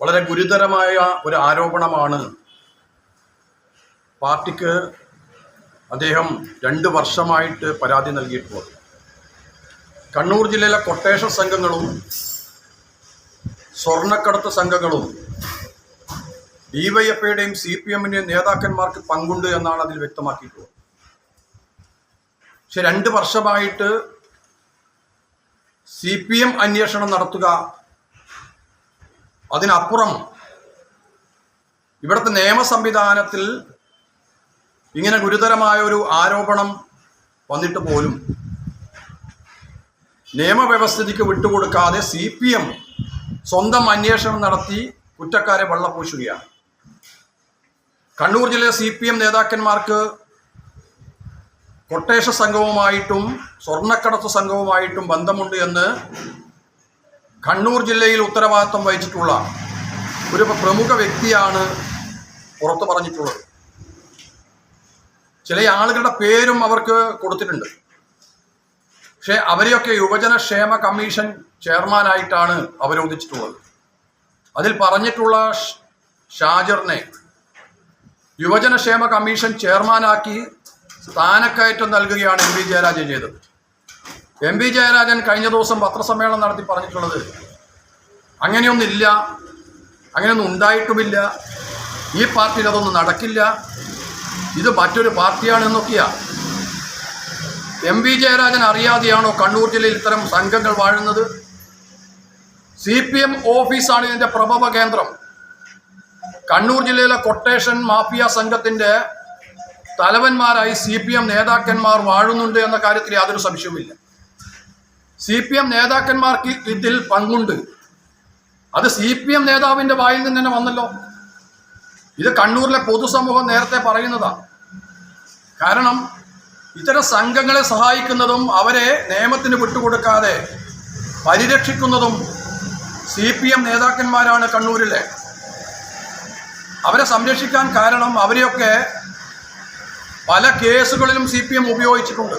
വളരെ ഗുരുതരമായ ഒരു ആരോപണമാണ് പാർട്ടിക്ക് അദ്ദേഹം രണ്ട് വർഷമായിട്ട് പരാതി നൽകിയിട്ടുള്ളത്. കണ്ണൂർ ജില്ലയിലെ കൊട്ടേഷൻ സംഘങ്ങളും സ്വർണക്കടത്ത് സംഘങ്ങളും ഡിവൈഎഫ്ഐയുടെയും സി പി എമ്മിന്റെയും നേതാക്കന്മാർക്ക് പങ്കുണ്ട് എന്നാണ് അതിൽ വ്യക്തമാക്കിയിട്ടുള്ളത്. പക്ഷെ രണ്ട് വർഷമായിട്ട് സി പി എം അന്വേഷണം നടത്തുക അതിനപ്പുറം ഇവിടുത്തെ നിയമ സംവിധാനത്തിൽ ഇങ്ങനെ ഗുരുതരമായ ഒരു ആരോപണം വന്നിട്ട് പോലും നിയമവ്യവസ്ഥിതിക്ക് വിട്ടുകൊടുക്കാതെ സി പി എം സ്വന്തം അന്വേഷണം നടത്തി കുറ്റക്കാരെ വെള്ളപൂശുകയാണ്. കണ്ണൂർ ജില്ലയിലെ സി പി എം നേതാക്കന്മാർക്ക് കൊട്ടേഷ സംഘവുമായിട്ടും സ്വർണക്കടത്ത് സംഘവുമായിട്ടും ബന്ധമുണ്ട് എന്ന് കണ്ണൂർ ജില്ലയിൽ ഉത്തരവാദിത്വം വഹിച്ചിട്ടുള്ള ഒരു പ്രമുഖ വ്യക്തിയാണ് പുറത്തു പറഞ്ഞിട്ടുള്ളത്. ചില ആളുകളുടെ പേരും അവർക്ക് കൊടുത്തിട്ടുണ്ട്. പക്ഷേ അവരെയൊക്കെ യുവജനക്ഷേമ കമ്മീഷൻ ചെയർമാനായിട്ടാണ് അവരോധിച്ചിട്ടുള്ളത്. അതിൽ പറഞ്ഞിട്ടുള്ള ഷാജറിനെ യുവജനക്ഷേമ കമ്മീഷൻ ചെയർമാനാക്കി സ്ഥാനക്കയറ്റം നൽകുകയാണ് എം വി ജയരാജൻ ചെയ്തത്. എം വി ജയരാജൻ കഴിഞ്ഞ ദിവസം പത്രസമ്മേളനം നടത്തി പറഞ്ഞിട്ടുള്ളത് അങ്ങനെയൊന്നില്ല അങ്ങനെയൊന്നും ഉണ്ടായിട്ടുമില്ല ഈ പാർട്ടിയിൽ അതൊന്നും നടക്കില്ല ഇത് മറ്റൊരു പാർട്ടിയാണ് എന്നൊക്കെയാണ് എം വി ജയരാജൻ അറിയാതെയാണോ കണ്ണൂർ ജില്ലയിൽ ഇത്തരം സംഘങ്ങൾ വാഴുന്നത്? സി പി എം ഓഫീസാണ് ഇതിന്റെ പ്രഭവ കേന്ദ്രം. കണ്ണൂർ ജില്ലയിലെ കൊട്ടേഷൻ മാഫിയ സംഘത്തിന്റെ തലവന്മാരായി സി പി എം നേതാക്കന്മാർ വാഴുന്നുണ്ട് എന്ന കാര്യത്തിൽ യാതൊരു സംശയവുമില്ല. സി പി എം നേതാക്കന്മാർക്ക് ഇതിൽ പങ്കുണ്ട്. അത് സി പി എം നേതാവിന്റെ വായിൽ നിന്ന് തന്നെ വന്നല്ലോ. ഇത് കണ്ണൂരിലെ പൊതുസമൂഹം നേരത്തെ പറയുന്നതാ. കാരണം ഇത്തരം സംഘങ്ങളെ സഹായിക്കുന്നതും അവരെ നിയമത്തിന് വിട്ടുകൊടുക്കാതെ പരിരക്ഷിക്കുന്നതും സി പി എം നേതാക്കന്മാരാണ് കണ്ണൂരിലെ. അവരെ സംരക്ഷിക്കാൻ കാരണം അവരെയൊക്കെ പല കേസുകളിലും സി പി എം ഉപയോഗിച്ചിട്ടുണ്ട്.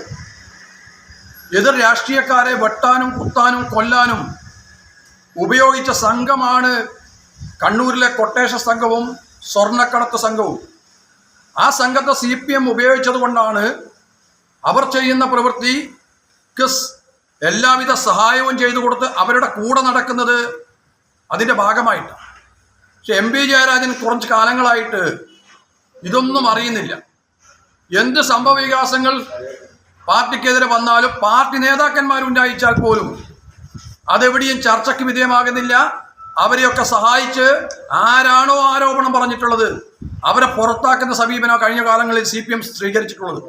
എതിർ രാഷ്ട്രീയക്കാരെ വെട്ടാനും കുത്താനും കൊല്ലാനും ഉപയോഗിച്ച സംഘമാണ് കണ്ണൂരിലെ കൊട്ടേഷ സംഘവും സ്വർണക്കടത്ത് സംഘവും. ആ സംഘത്തെ സി പി എം ഉപയോഗിച്ചത് കൊണ്ടാണ് അവർ ചെയ്യുന്ന പ്രവൃത്തിക്ക് എല്ലാവിധ സഹായവും ചെയ്തു കൊടുത്ത് അവരുടെ കൂടെ നടക്കുന്നത് അതിന്റെ ഭാഗമായിട്ട് പക്ഷെ എം പി ജയരാജൻ കുറച്ച് കാലങ്ങളായിട്ട് ഇതൊന്നും അറിയുന്നില്ല. എന്ത് സംഭവ വികാസങ്ങൾ പാർട്ടിക്കെതിരെ വന്നാലും പാർട്ടി നേതാക്കന്മാർ നേതാക്കന്മാരുണ്ടായിച്ചാൽ പോലും അതെവിടെയും ചർച്ചയ്ക്ക് വിധേയമാകുന്നില്ല. അവരെയൊക്കെ സഹായിച്ച് ആരാണോ ആരോപണം പറഞ്ഞിട്ടുള്ളത് അവരെ പുറത്താക്കുന്ന സമീപനം കഴിഞ്ഞ കാലങ്ങളിൽ സി പി എം സ്വീകരിച്ചിട്ടുള്ളത്.